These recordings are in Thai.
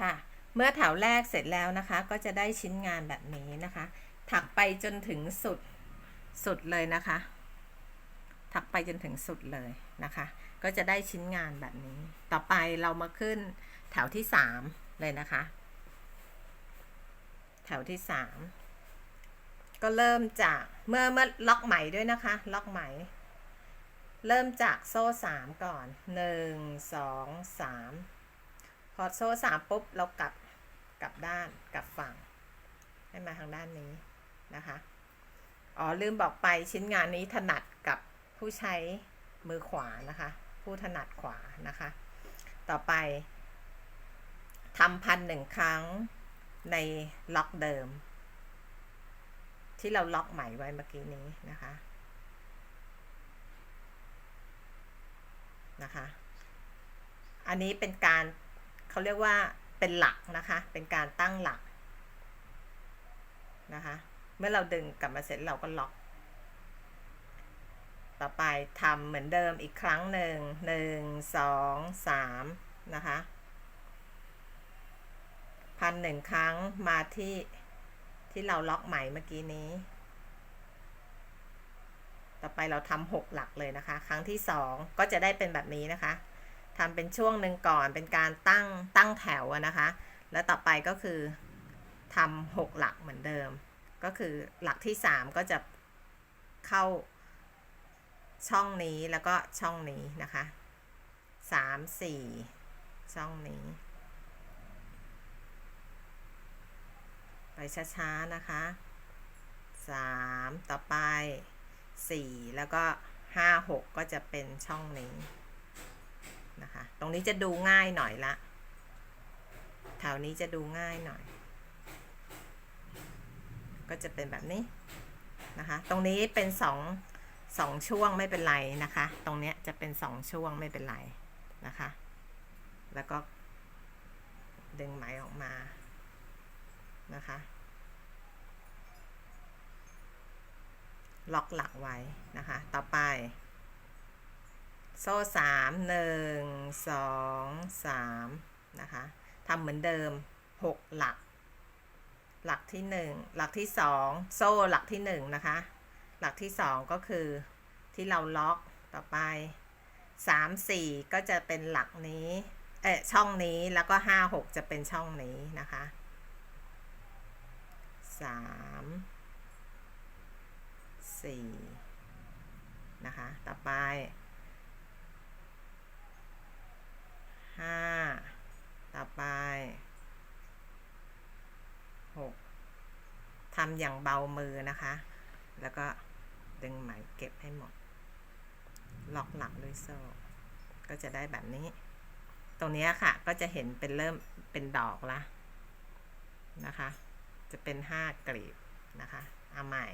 ค่ะ เมื่อแถวแรกเสร็จแล้วนะคะ ก็จะได้ชิ้นงานแบบนี้นะคะ ถักไปจนถึงสุดสุดเลยนะคะ ถักไปจนถึงสุดเลยนะคะ ก็จะได้ชิ้นงานแบบนี้ ต่อไปเรามาขึ้นแถวที่สามเลยนะคะ แถวที่สามก็เริ่มจากเมื่อเมื่อล็อกไหมด้วยนะคะ ล็อกไหม เริ่มจากโซ่สามก่อนหนึ่งสองสาม พอโซ่สามปุ๊บเรากลับกลับด้านกลับฝั่ง ให้มาทางด้านนี้นะคะ อ๋อลืมบอกไปชิ้นงานนี้ถนัดกับผู้ใช้มือขวานะคะ ผู้ถนัดขวานะคะ ต่อไปทำพันหนึ่งครั้งในล็อกเดิม ที่เราล็อกใหม่ไว้เมื่อกี้นี้นะคะนะคะ อันนี้เป็นการ เขาเรียกว่าเป็นหลักนะคะ เป็นการตั้งหลักนะคะ เมื่อเราดึงกลับมาเสร็จเราก็ล็อก ต่อไปทำเหมือนเดิมอีกครั้งหนึ่งหนึ่งสองสามนะคะพันหนึ่งครั้งมาที่ที่เราล็อกใหม่เมื่อกี้นี้ ต่อไปเราทำหกหลักเลยนะคะ ครั้งที่สองก็จะได้เป็นแบบนี้นะคะ ทำเป็นช่วงหนึ่งก่อนเป็นการตั้งตั้งแถวนะคะ แล้วต่อไปก็คือทำหกหลักเหมือนเดิม ก็คือหลักที่สามก็จะเข้าช่องนี้แล้วก็ช่องนี้นะคะสามสี่ช่องนี้ ไปช้าๆนะคะสามต่อไปสี่แล้วก็ห้าหกก็จะเป็นช่องนี้ นะคะ ตรงนี้จะดูง่ายหน่อยละแถวนี้จะดูง่ายหน่อย ก็จะเป็นแบบนี้นะคะ ตรงนี้เป็นสองสองช่วงไม่เป็นไรนะคะ ตรงเนี้ยจะเป็นสองช่วงไม่เป็นไรนะคะ แล้วก็ดึงไหมออกมานะคะ ล็อกหลักไว้นะคะ ต่อไป โซ่สามหนึ่งสองสามนะคะทำเหมือนเดิมหกหลัก หลักที่หนึ่งหลักที่สองโซ่หลักที่หนึ่งนะคะ หลักที่สองก็คือที่เราล็อกต่อไปสามสี่ก็จะเป็นหลักนี้เออช่องนี้แล้วก็ห้าหกจะเป็นช่องนี้นะคะสามสี่นะคะ ต่อไปห้าต่อไปหกทำอย่างเบามือนะคะ แล้วก็ดึงไหมเก็บให้หมด ล็อกหลักด้วยโซ่ ก็จะได้แบบนี้ ตรงนี้ค่ะก็จะเห็นเป็นเริ่มเป็นดอกละนะคะ จะเป็นห้ากลีบนะคะ เอาใหม่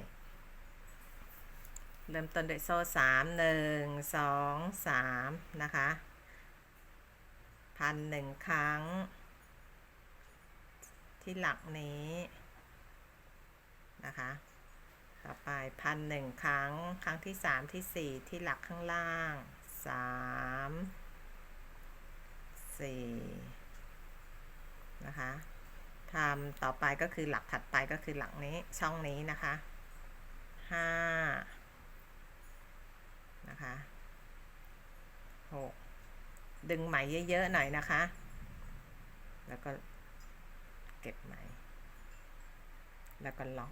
เริ่มต้นด้วยโซ่สามหนึ่งสองสามนะคะพันหนึ่งครั้ง ที่หลักนี้ นะคะต่อไปพันหนึ่งครั้ง ครั้งที่สามที่สี่ที่หลักข้างล่างสามสี่นะคะทำต่อไปก็คือหลักถัดไปก็คือหลักนี้ช่องนี้นะคะห้านะคะหกดึงไหมเยอะๆหน่อยนะคะ แล้วก็เก็บไหม แล้วก็ล็อก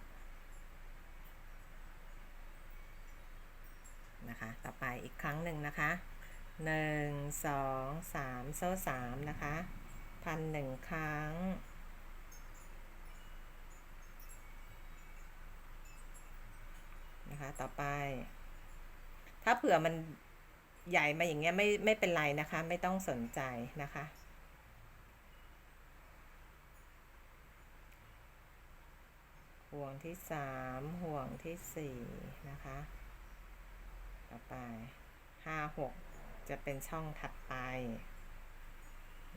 นะคะ ต่อไปอีกครั้งหนึ่งนะคะหนึ่งสองสามโซ่สามนะคะพันหนึ่งครั้ง นะคะ ต่อไป ถ้าเผื่อมันใหญ่มาอย่างเงี้ยไม่ไม่เป็นไรนะคะ ไม่ต้องสนใจนะคะห่วงที่สามห่วงที่สี่นะคะ ต่อไปห้าหกจะเป็นช่องถัดไป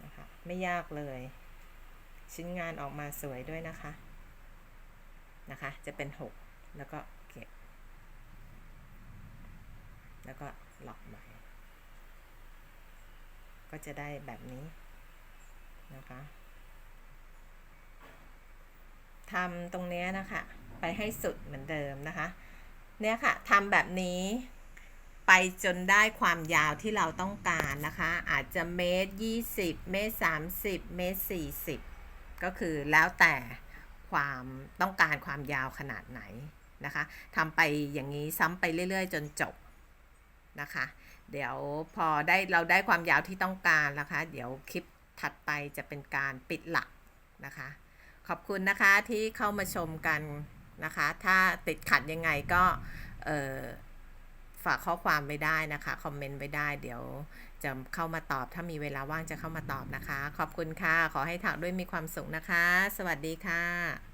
นะคะไม่ยากเลย ชิ้นงานออกมาสวยด้วยนะคะนะคะ จะเป็นหกแล้วก็เก็บ แล้วก็ล็อกใหม่ก็จะได้แบบนี้นะคะทำตรงนี้นะคะ ไปให้สุดเหมือนเดิมนะคะ เนี่ยค่ะทำแบบนี้ ไปจนได้ความยาวที่เราต้องการนะคะ อาจจะเมตรยี่สิบเมตรสามสิบเมตรสี่สิบก็คือแล้วแต่ความต้องการความยาวขนาดไหนนะคะทำไปอย่างนี้ซ้ำไปเรื่อย ๆ จนจบนะคะ เดี๋ยวพอได้เราได้ความยาวที่ต้องการนะคะ เดี๋ยวคลิปถัดไปจะเป็นการปิดหลักนะคะ ขอบคุณนะคะที่เข้ามาชมกันนะคะ ถ้าติดขัดยังไงก็เอ่อ ฝากข้อความไว้ได้นะคะ คอมเมนต์ไว้ได้ เดี๋ยวจะเข้ามาตอบ ถ้ามีเวลาว่างจะเข้ามาตอบนะคะ ขอบคุณค่ะ ขอให้ถักด้วยมีความสุขนะคะ สวัสดีค่ะ